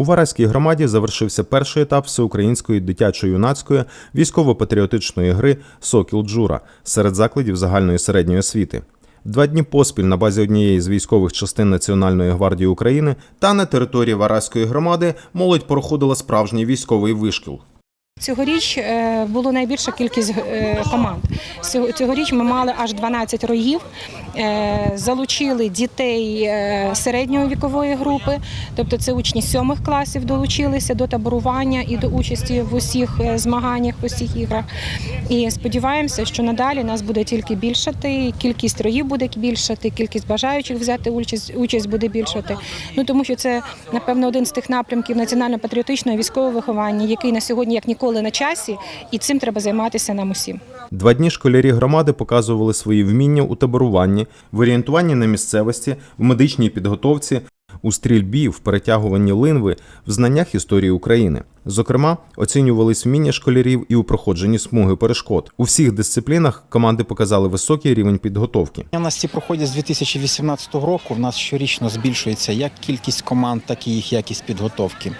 У Вараській громаді завершився перший етап всеукраїнської дитячо-юнацької військово-патріотичної гри Сокіл Джура серед закладів загальної середньої освіти. Два дні поспіль на базі однієї з військових частин Національної гвардії України та на території Вараської громади молодь проходила справжній військовий вишкіл. Цьогоріч е, було найбільша кількість е, команд. Цьогоріч ми мали аж 12 роїв, е, залучили дітей середньої вікової групи, тобто це учні сьомих класів долучилися до таборування і до участі в усіх змаганнях, в усіх іграх. І сподіваємося, що надалі нас буде тільки більшати, кількість роїв буде більшати, кількість бажаючих взяти участь, участь буде більшати. Ну тому що це напевно один з тих напрямків національно-патріотичного військового виховання, який на сьогодні як ніколи на часі, і цим треба займатися нам усім. Два дні школярі громади показували свої вміння у таборуванні, в орієнтуванні на місцевості, в медичній підготовці, у стрільбі, в перетягуванні линви, в знаннях історії України. Зокрема, оцінювались вміння школярів і у проходженні смуги перешкод. У всіх дисциплінах команди показали високий рівень підготовки. У нас ці проходять з 2018 року. В нас щорічно збільшується як кількість команд, так і їх якість підготовки.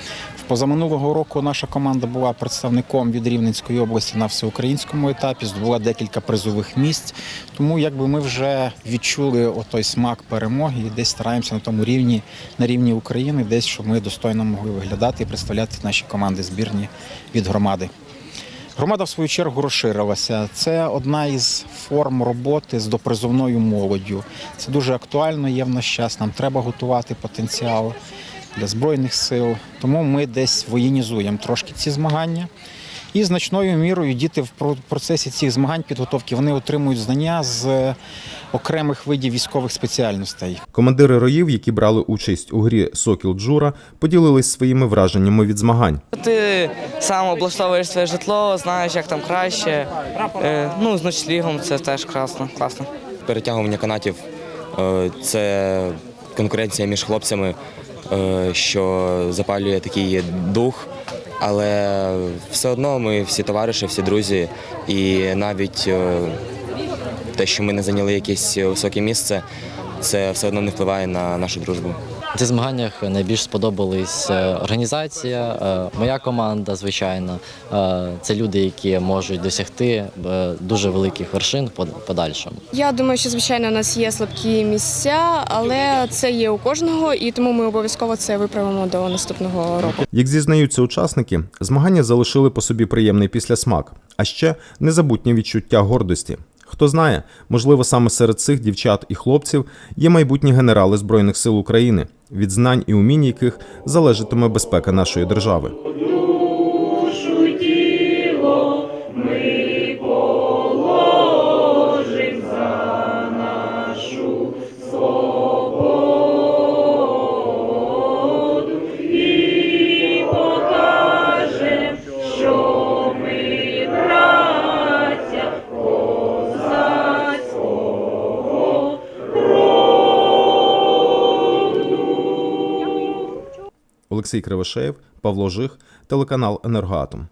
Позаминулого року наша команда була представником від Рівненської області на всеукраїнському етапі, здобула декілька призових місць. Тому якби ми вже відчули отой смак перемоги і десь стараємося на тому рівні, на рівні України, десь щоб ми достойно могли виглядати і представляти наші команди збірні від громади. Громада, в свою чергу, розширилася. Це одна із форм роботи з допризовною молоддю. Це дуже актуально є в наш час. Нам треба готувати потенціал для збройних сил. Тому ми десь воєнізуємо трошки ці змагання. І значною мірою діти в про- процесі цих змагань підготовки вони отримують знання з окремих видів військових спеціальностей. Командири роїв, які брали участь у грі Сокіл Джура, поділились своїми враженнями від змагань. Ти сам облаштовуєш своє житло, знаєш, як там краще. Е, ну, з ночлігом це теж класно. класно. Перетягування канатів е, це конкуренція між хлопцями, е, що запалює такий дух. Але все одно ми всі товариші, всі друзі, і навіть е, те, що ми не зайняли якесь високе місце, це все одно не впливає на нашу дружбу. В цих змаганнях найбільш сподобалась е, організація, е, моя команда, звичайно. Е, Це люди, які можуть досягти е, дуже великих вершин в подальшому. Я думаю, що звичайно у нас є слабкі місця, але це є у кожного, і тому ми обов'язково це виправимо до наступного року. Як зізнаються учасники, змагання залишили по собі приємний післясмак, а ще незабутнє відчуття гордості. Хто знає, можливо, саме серед цих дівчат і хлопців є майбутні генерали Збройних сил України, від знань і умінь яких залежатиме безпека нашої держави. Олексій Кривошеєв, Павло Жих, телеканал Енергоатом.